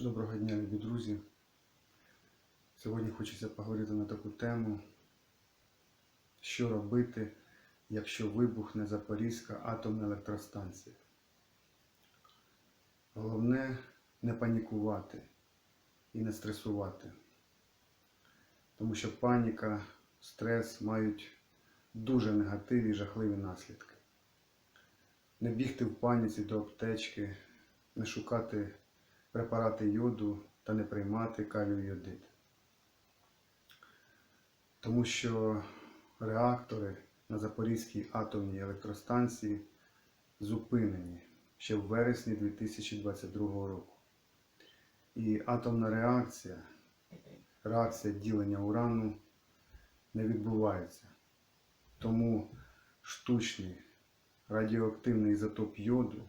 Доброго дня, любі друзі. Сьогодні хочеться поговорити на таку тему, що робити, якщо вибухне Запорізька атомна електростанція. Головне не панікувати і не стресувати, тому що паніка, стрес мають дуже негативні і жахливі наслідки. Не бігти в паніці до аптечки, не шукати препарати йоду та не приймати калію йодид. Тому що реактори на Запорізькій атомній електростанції зупинені ще в вересні 2022 року. І атомна реакція, реакція ділення урану не відбувається. Тому штучний радіоактивний ізотоп йоду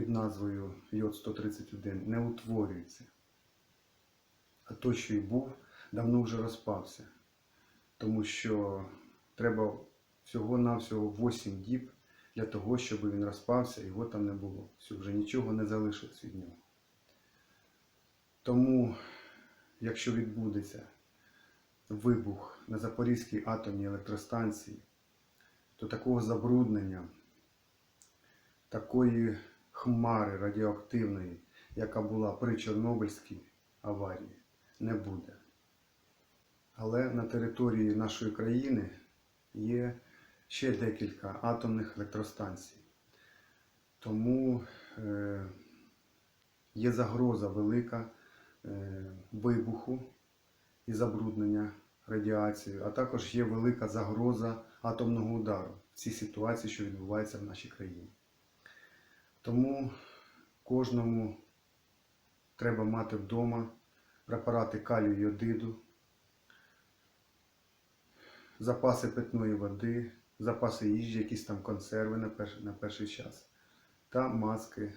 під назвою йод 131 не утворюється. А той, що й був, давно вже розпався. Тому що треба всього-навсього 8 діб для того, щоб він розпався, його там не було. Все, вже нічого не залишилось від нього. Тому, якщо відбудеться вибух на Запорізькій атомній електростанції, то такого забруднення, такої хмари радіоактивної, яка була при Чорнобильській аварії, не буде. Але на території нашої країни є ще декілька атомних електростанцій. Тому е, є загроза велика е, вибуху і забруднення радіацією, а також є велика загроза атомного удару в цій ситуації, що відбувається в нашій країні. Тому кожному треба мати вдома препарати калію йодиду, запаси питної води, запаси їжі, якісь там консерви на, перш, на перший час та маски,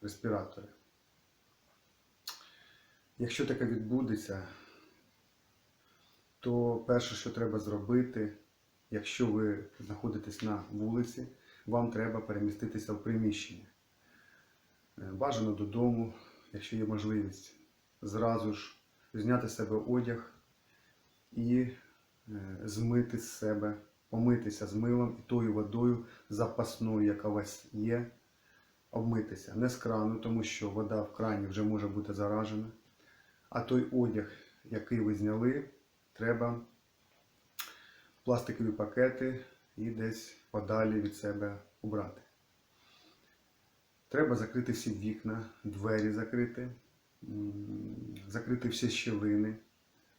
респіратори. Якщо таке відбудеться, то перше, що треба зробити, якщо ви знаходитесь на вулиці, вам треба переміститися в приміщення. Е, Бажано додому, якщо є можливість, зразу ж зняти з себе одяг і е, змити з себе, помитися з милом і тою водою запасною, яка у вас є, обмитися. Не з крану, тому що вода в крані вже може бути заражена. А той одяг, який ви зняли, треба в пластикові пакети і десь подалі від себе убрати. Треба закрити всі вікна, двері закрити, закрити всі щілини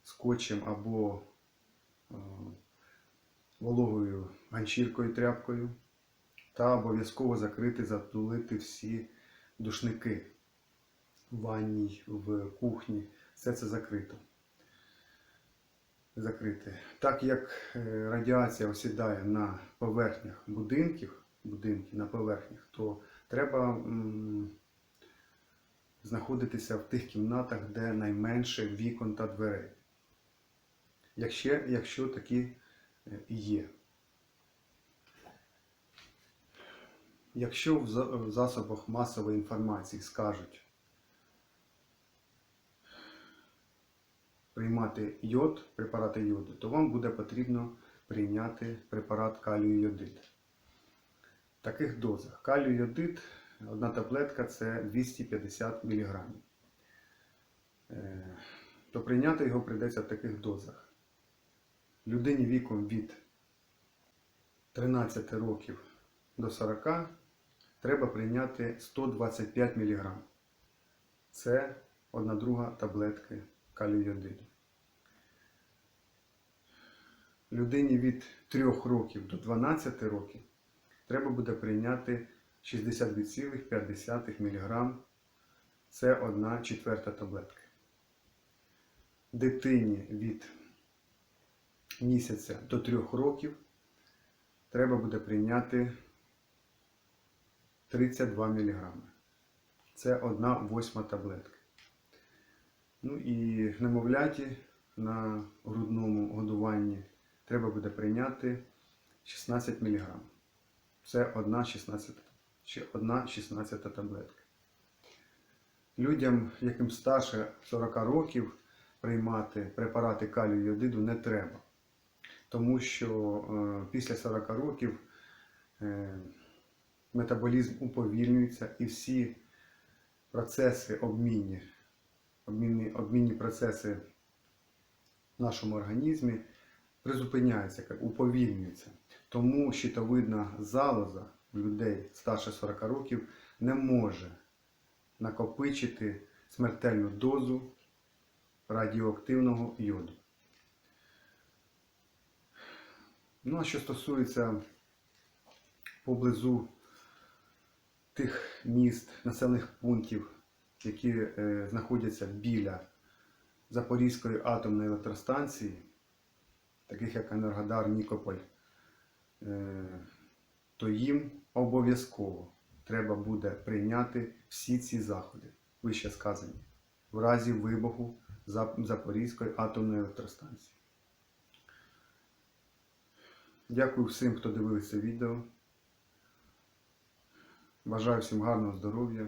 скотчем або е, вологою ганчіркою тряпкою та обов'язково закрити, затулити всі душники в ванній, в кухні. Все це закрито закрити. Так як е, радіація осідає на поверхнях будинків, будинків на поверхнях, то треба знаходитися в тих кімнатах, де найменше вікон та дверей. Якщо, якщо такі е, є. Якщо в засобах масової інформації скажуть, приймати йод, препарати йоду, то вам буде потрібно прийняти препарат калію йодид. В таких дозах. Калію йодид, одна таблетка це 250 мг. Е, То прийняти його прийдеться в таких дозах. Людині віком від 13 років до 40 треба прийняти 125 мг. Це одна друга таблетки калію йодиду. Людині від 3 років до 12 років треба буде прийняти 62,5 мг. Це 1 четверта таблетки. Дитині від місяця до 3 років треба буде прийняти 32 мг. Це 1 восьма таблетка. Ну і немовляті на грудному годуванні треба буде прийняти 16 мг. Це одна 16, ще одна 16 таблетка. людям, яким старше 40 років, приймати препарати калію йодиду не треба. Тому що е, після 40 років е, метаболізм уповільнюється і всі процеси обмінні, обмінні, обмінні процеси в нашому організмі призупиняються, уповільнюються. Тому щитовидна залоза у людей старше 40 років не може накопичити смертельну дозу радіоактивного йоду. Ну, а що стосується поблизу тих міст, населених пунктів, які е, знаходяться біля Запорізької атомної електростанції, таких як Енергодар Нікополь, е, то їм обов'язково треба буде прийняти всі ці заходи, вище сказані, в разі вибуху Запорізької атомної електростанції. Дякую всім, хто дивився відео. Бажаю всім гарного здоров'я